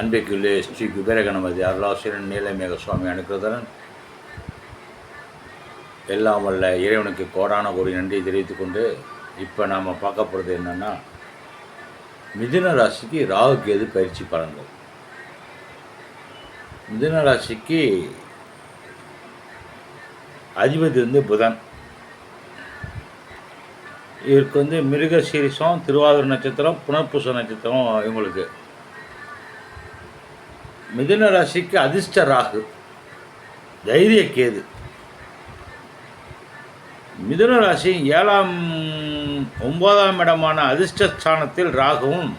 அன்பிற்குள்ளே ஸ்ரீ குபேரகணபதி அருளாசிரியன் நீலமேக சுவாமி அனுக்கிறதன் எல்லாம் வல்ல இறைவனுக்கு கோடான கோடி நன்றி தெரிவித்துக் கொண்டு இப்போ நாம் பார்க்க போகிறது என்னென்னா மிதுன ராசிக்கு ராகு கேது பயிற்சி பலன்கள். மிதுன ராசிக்கு அதிபதி வந்து புதன். இவருக்கு வந்து மிருக சீரிசம் திருவாதிரை நட்சத்திரம் புனர்பூச நட்சத்திரம் இவங்களுக்கு. மிதுன ராசிக்கு அதிர்ஷ்ட ராகு தைரிய கேது மிதுன ராசி ஏழாம் ஒன்பதாம் இடமான அதிர்ஷ்ட ஸ்தானத்தில் ராகுவும்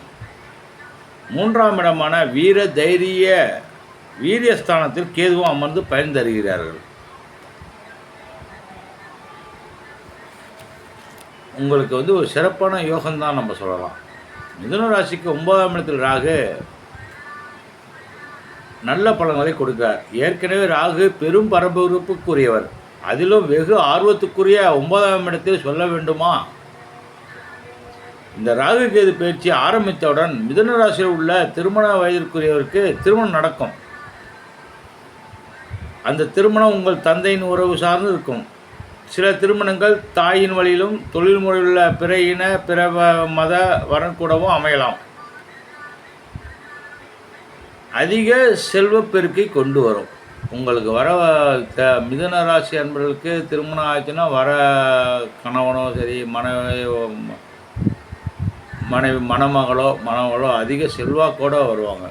மூன்றாம் இடமான வீர தைரிய வீரியஸ்தானத்தில் கேதுவும் அமர்ந்து பயன் தருகிறார்கள். உங்களுக்கு வந்து ஒரு சிறப்பான யோகம்தான் நம்ம சொல்லலாம். மிதுன ராசிக்கு ஒன்பதாம் இடத்தில் ராகு நல்ல பலன்களை கொடுக்கார் ஏற்கனவே ராகு பெரும் பரபரப்புக்குரியவர். அதிலும் வெகு ஆர்வத்துக்குரிய ஒன்பதாம் இடத்தில் சொல்ல வேண்டுமா? இந்த ராகு கேது பயிற்சி ஆரம்பித்தவுடன் மிதுன ராசியில் உள்ள திருமண வயதிற்குரியவருக்கு திருமணம் நடக்கும். அந்த திருமணம் உங்கள் தந்தையின் உறவு சார்ந்து இருக்கும். சில திருமணங்கள் தாயின் வழியிலும் தொழில் முறையில் உள்ள பிற இன பிற மத மத வரக்கூடவும் அமையலாம். அதிக செல்வப்பெருக்கை கொண்டு வரும். உங்களுக்கு வர த- மிதன ராசி அன்பர்களுக்கு திருமணம் ஆச்சுன்னா வர கணவனோ சரி மனைவி மனைவி மணமகளோ மணமகளோ அதிக செல்வாக்கோடு வருவாங்க.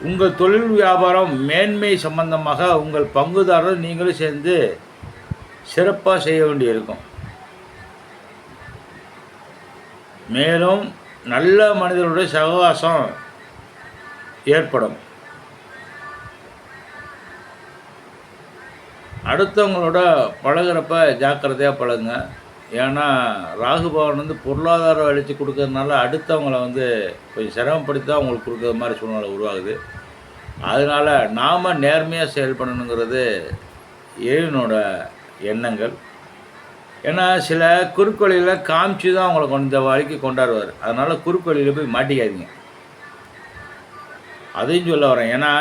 உங்கள் தொழில் வியாபாரம் மேன்மை சம்பந்தமாக உங்கள் பங்குதாரர் நீங்களும் சேர்ந்து சிறப்பாக செய்ய வேண்டியிருக்கும். மேலும் நல்ல மனிதர்களுடைய சகவாசம் ஏற்படும். அடுத்தவங்களோட பழகுறப்ப ஜாக்கிரதையாக பழகுங்க. ஏன்னா ராகு பவன் வந்து பொருளாதார வளர்ச்சி கொடுக்கறதுனால அடுத்தவங்கள வந்து கொஞ்சம் சிரமப்படுத்தி தான் அவங்களுக்கு கொடுக்குற மாதிரி சூழ்நிலை உருவாகுது. அதனால் நாம் நேர்மையாக செயல்படணுங்கிறது இறைவனோட எண்ணங்கள். ஏன்னா சில குறுக்கொழியில் காமிச்சு தான் அவங்கள கொண்ட வரைக்கும் கொண்டாடுவார். அதனால் குறுக்கோளியில் போய் மாட்டிக்காதீங்க. அதையும் சொல்ல வரேன். ஏன்னா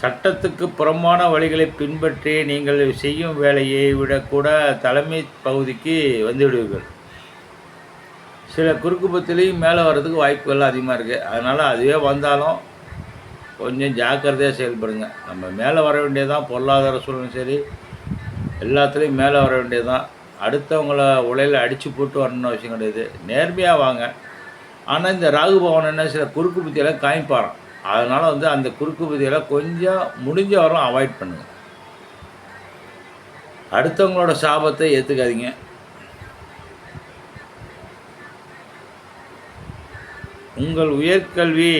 சட்டத்துக்கு புறம்பான வழிகளை பின்பற்றி நீங்கள் செய்யும் வேலையை விடக்கூட தலைமை பகுதிக்கு வந்துவிடுவீர்கள். சில குறுக்குப்பத்திலையும் மேலே வர்றதுக்கு வாய்ப்புகள் அதிகமாக இருக்குது அதனால் அதுவே வந்தாலும் கொஞ்சம் ஜாக்கிரதையாக செயல்படுங்க. நம்ம மேலே வர வேண்டியதான் பொருளாதார சூழ்நிலை சரி எல்லாத்துலேயும் மேலே வர வேண்டியதுதான். அடுத்தவங்கள உலையில் அடித்து போட்டு வரணும்னு அவசியம் கிடையாது. நேர்மையாக வாங்க. ஆனால் இந்த ராகு பவன் என்ன சில குறுக்கு புத்தியெல்லாம் காமிப்பாராம் அதனால் வந்து அந்த குறுக்கு புத்தியெல்லாம் கொஞ்சம் முடிஞ்ச வரும் அவாய்ட் பண்ணுங்கள் அடுத்தவங்களோட சாபத்தை ஏற்றுக்காதீங்க உங்கள் உயர்கல்வி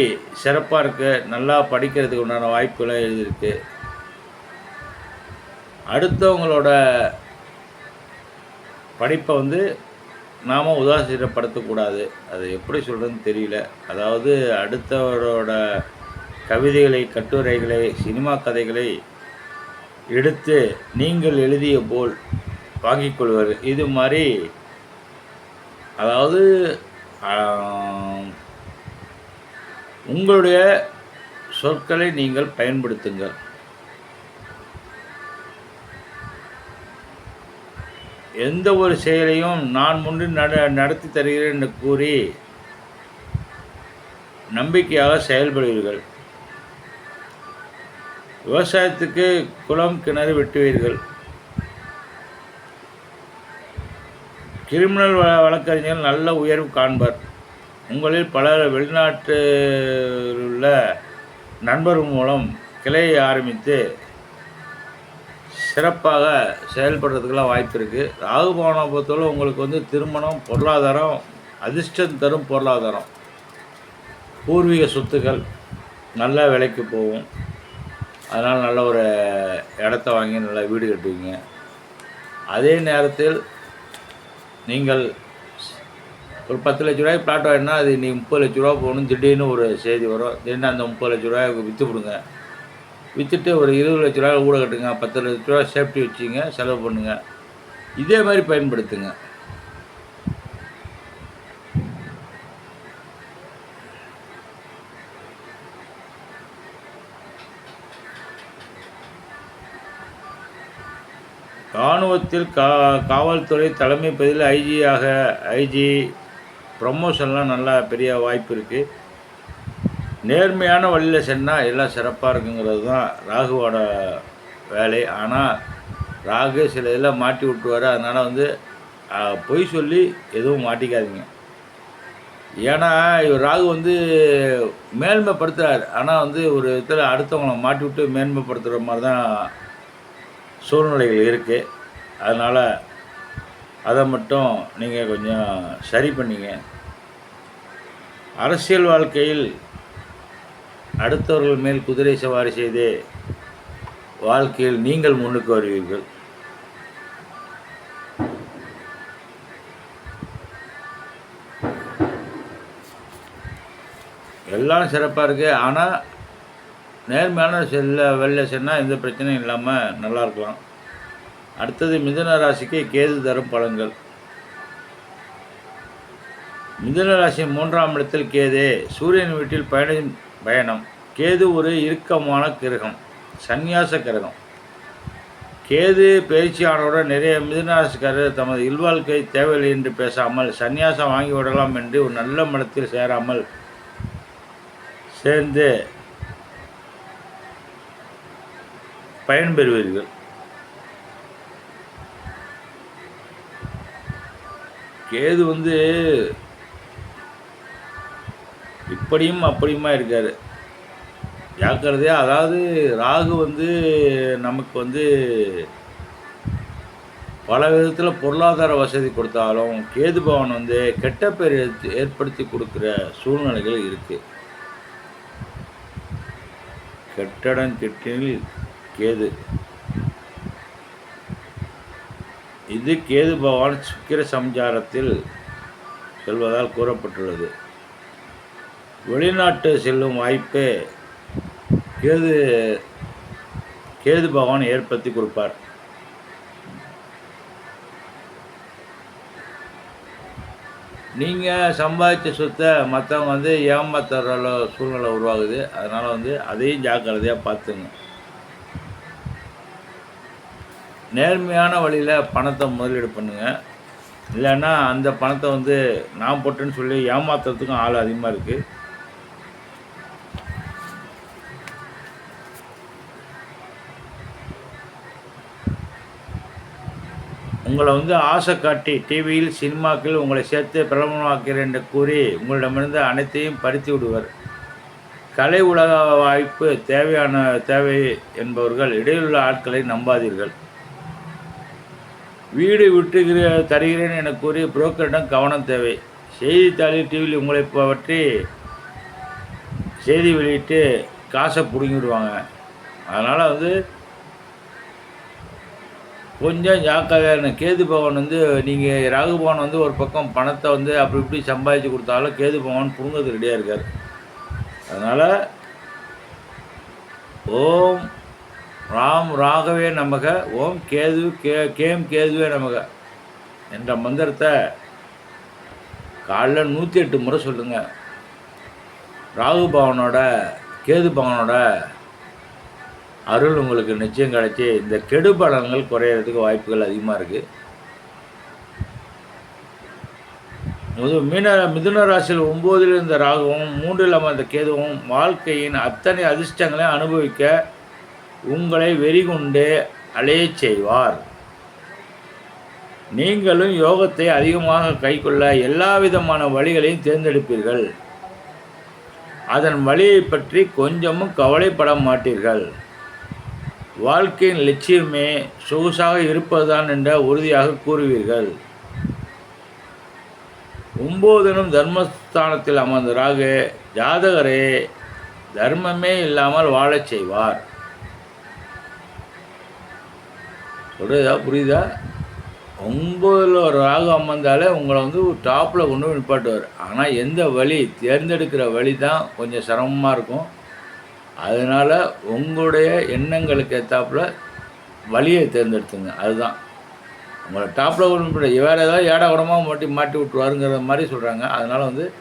சிறப்பாக இருக்கு. நல்லா படிக்கிறதுக்கு உண்டான வாய்ப்புகளை எழுதியிருக்கு அடுத்தவங்களோட படிப்பை வந்து நாம் உதாசீனப்படுத்தக்கூடாது. அது எப்படி சொல்கிறதுன்னு தெரியல. அதாவது அடுத்தவரோட கவிதைகளை கட்டுரைகளை சினிமா கதைகளை எடுத்து நீங்கள் எழுதிய போல் வாங்கிக் கொள்வது இது மாதிரி அதாவது உங்களுடைய சொற்களை நீங்கள் பயன்படுத்துங்கள். எந்த ஒரு செயலையும் நான் முன்பு நட நடத்தி தருகிறேன் என்று கூறி நம்பிக்கையாக செயல்படுவீர்கள். விவசாயத்துக்கு குளம் கிணறு வெட்டுவீர்கள். கிரிமினல் வ வழக்கறிஞர்கள் நல்ல உயர்வு காண்பர். உங்களில் பலர் வெளிநாட்டில் உள்ள நண்பர் மூலம் கிளையை ஆரம்பித்து சிறப்பாக செயல்படுறதுக்கெல்லாம் வாய்ப்பு இருக்குது ராகுபவனை பொறுத்தவரை உங்களுக்கு வந்து திருமணம் பொருளாதாரம் அதிர்ஷ்டம் தரும் பொருளாதாரம். பூர்வீக சொத்துக்கள் நல்ல விலைக்கு போகும். அதனால் நல்ல ஒரு இடத்த வாங்கி நல்லா வீடு கட்டுவீங்க. அதே நேரத்தில் நீங்கள் ஒரு பத்து லட்ச ரூபாய்க்கு பிளாட் வாங்கினா அது நீ முப்பது லட்ச ரூபா போகணும். திடீர்னு ஒரு செய்தி வரும். திடீர்னு அந்த முப்பது லட்ச ரூபாய்க்கு விற்று கொடுங்க. விற்றுட்டு ஒரு இருபது லட்ச ரூபா ஊட கட்டுங்க பத்து லட்ச ரூபா சேஃப்டி வச்சுங்க செலவு பண்ணுங்கள் இதே மாதிரி பயன்படுத்துங்க. இராணுவத்தில் கா காவல்துறை தலைமை பதில் ஐஜியாக ஐஜி ப்ரமோஷன்லாம் நல்லா பெரிய வாய்ப்பு இருக்குது நேர்மையான வழியில் சென்றால் எல்லாம் சிறப்பாக இருக்குங்கிறது தான் ராகுவோட வேலை. ஆனால் ராகு சில இதெல்லாம் மாட்டி விட்டுவார் அதனால் வந்து பொய் சொல்லி எதுவும் மாட்டிக்காதீங்க. ஏன்னா இவர் ராகு வந்து மேன்மைப்படுத்துகிறார் ஆனால் வந்து ஒரு இதில் அடுத்தவங்களை மாட்டி விட்டு மேன்மைப்படுத்துகிற மாதிரி தான் சூழ்நிலைகள் இருக்குது அதனால் அதை மட்டும் நீங்கள் கொஞ்சம் சரி பண்ணிங்க. அரசியல் வாழ்க்கையில் அடுத்தவர்கள் மேல் குதிரை சவாரி செய்து வாழ்க்கையில் நீங்கள் முன்னுக்கு வருவீர்கள். எல்லாம் சிறப்பாக இருக்குது ஆனால் நேர்மையான செல்ல வெளில சென்னால் எந்த பிரச்சனையும் இல்லாமல் நல்லா இருக்கலாம். அடுத்தது மிதுன ராசிக்கு கேது தரும் பலன்கள். மிதுன ராசி மூன்றாம் இடத்தில் கேது. சூரியன் வீட்டில் பயணம் பயணம். கேது ஒரு இறுக்கமான கிரகம் சந்நியாச கிரகம். கேது பயிற்சியானவுடன் நிறைய மிதுனராசிக்காரர் தமது இல்வாழ்க்கை தேவையில்லை என்று பேசாமல் சந்நியாசம் வாங்கி விடலாம் என்று ஒரு நல்ல மனத்தில் சேராமல் சேர்ந்து பயன்பெறுவீர்கள் கேது வந்து இப்படியும் அப்படியுமா இருக்கார். ஜாக்கிரதையாக அதாவது ராகு வந்து நமக்கு வந்து பல விதத்தில் பொருளாதார வசதி கொடுத்தாலும் கேது பவன் வந்து கெட்ட பேர் ஏற்படுத்தி கொடுக்குற சூழ்நிலைகள் இருக்குது கெட்டடம் கெட்டில் கேது. இது கேது பகவான் சுக்கிர சம்சாரத்தில் செல்வதால் கூறப்பட்டுள்ளது. வெளிநாட்டு செல்லும் வாய்ப்பு கேது கேது பகவான் ஏற்படுத்தி கொடுப்பார். நீங்கள் சம்பாதிச்ச சொத்தை மற்றவங்க வந்து ஏமாத்துற சூழ்நிலை உருவாகுது. அதனால் வந்து அதையும் ஜாக்கிரதையாக பார்த்துங்க. நேர்மையான வழியில் பணத்தை முதலீடு பண்ணுங்கள் இல்லைன்னா அந்த பணத்தை வந்து நான் போட்டேன்னு சொல்லி ஏமாத்துறதுக்கும் ஆள் அதிகமாக இருக்குது உங்களை வந்து ஆசை காட்டி டிவியில் சினிமாக்கள் உங்களை சேர்த்து பிரபலமாக்கிறேன் என்று கூறி உங்களிடமிருந்து அனைத்தையும் பறித்து விடுவர். கலை உலக வாய்ப்பு தேவையான தேவை என்பவர்கள் இடையிலுள்ள ஆட்களை நம்பாதீர்கள். வீடு விட்டுகிற தருகிறேன் என கூறி புரோக்கரிடம் கவனம் தேவை. செய்தித்தாளில் டிவியில் உங்களை பற்றி செய்தி வெளியிட்டு காசை பிடுங்கிடுவாங்க அதனால் வந்து கொஞ்சம் ஜாக்கிரதையாக இருங்க. கேது பகவான் வந்து நீங்கள் ராகு பகவான் வந்து ஒரு பக்கம் பணத்தை வந்து அப்படி இப்படி சம்பாதிச்சு கொடுத்தாலும் கேது பகவான் புழுங்கிறது ரெடியாக இருக்கார். அதனால் ஓம் ராம் ராகவே நமக ஓம் கேது கே கேம் கேதுவே நமக என்ற மந்திரத்தை காலைல நூற்றி எட்டு முறை சொல்லுங்கள் ராகு பவனோட கேது பவனோட அருள் உங்களுக்கு நிச்சயம் கிடைச்சி இந்த கெடுபலன்கள் குறையிறதுக்கு வாய்ப்புகள் அதிகமாக இருக்குது முது மீன மிதுன ராசியில் ஒம்போதில் இருந்த ராகுவும் மூன்றில் அமர்ந்த கேதுவும் வாழ்க்கையின் அத்தனை அதிர்ஷ்டங்களையும் அனுபவிக்க உங்களை வெறிகொண்டு அலைய செய்வார். நீங்களும் யோகத்தை அதிகமாக கைக்கொள்ள எல்லா விதமான வழிகளையும் தேர்ந்தெடுப்பீர்கள். அதன் வழியை பற்றி கொஞ்சமும் கவலைப்பட மாட்டீர்கள். வாழ்க்கையின் லட்சியமே சொகுசாக இருப்பதுதான் என்ற உறுதியாக கூறுவீர்கள். ஒம்போதனும் தர்மஸ்தானத்தில் அமர்ந்த ராகு ஜாதகரே தர்மமே இல்லாமல் வாழச் செய்வார். சொல்கிறதா புரியுதா? ஒம்பதில் ஒரு ராகு அமர்ந்தாலே உங்களை வந்து டாப்பில் கொண்டு நிப்பாட்டுவார். ஆனால் எந்த வழி தேர்ந்தெடுக்கிற வழி தான் கொஞ்சம் சிரமமாக இருக்கும். அதனால் உங்களுடைய எண்ணங்களுக்கு ஏற்றாப்புல வழியை தேர்ந்தெடுத்துங்க. அதுதான். உங்களை டாப்பில் கொண்டு வேறு ஏதாவது ஏடா உடமாக மாட்டி மாட்டி விட்ருவாருங்கிற மாதிரி சொல்கிறாங்க அதனால் வந்து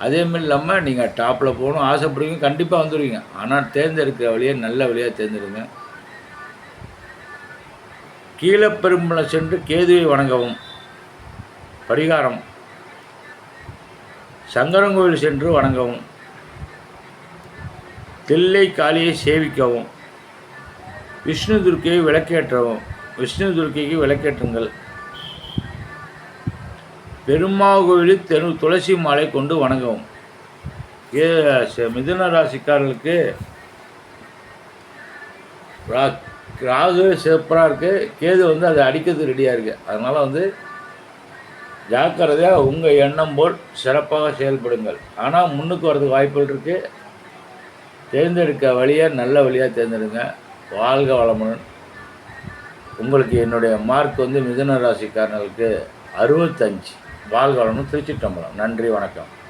அதேமாரி இல்லாமல் நீங்கள் டாப்பில் போகணும் ஆசைப்படுவீங்க கண்டிப்பாக வந்துடுவீங்க ஆனால் தேர்ந்தெடுக்கிற வழியை நல்ல வழியாக தேர்ந்தெடுங்க. கீழே பெரும்பலம் சென்று கேதுவை வணங்கவும். பரிகாரம். சங்கரங்கோவில் சென்று வணங்கவும். தில்லை காளியை சேவிக்கவும். விஷ்ணு துர்க்கையை விளக்கேற்றவும். விஷ்ணு துர்க்கைக்கு விளக்கேற்றுங்கள். பெருமாள் கோவிலில் தெரு துளசி மாலை கொண்டு வணங்கவும். ஏ மிதுன ராசிக்காரர்களுக்கு ராகு சிறப்பாக இருக்குது கேது வந்து அதை அடிக்கிறது ரெடியாக இருக்குது அதனால் வந்து ஜாக்கிரதையாக உங்கள் எண்ணம் போல் சிறப்பாக செயல்படுங்கள். ஆனால் முன்னுக்கு வரதுக்கு வாய்ப்புகள் இருக்குது தேர்ந்தெடுக்க வழியை நல்ல வழியாக தேர்ந்தெடுங்க. வாழ்க வளமுடன். உங்களுக்கு என்னுடைய மார்க் வந்து மிதுன ராசிக்காரர்களுக்கு அறுபத்தஞ்சு. வாழ்க வளமுடன் திருச்சிட்டம்பலம் நன்றி வணக்கம்.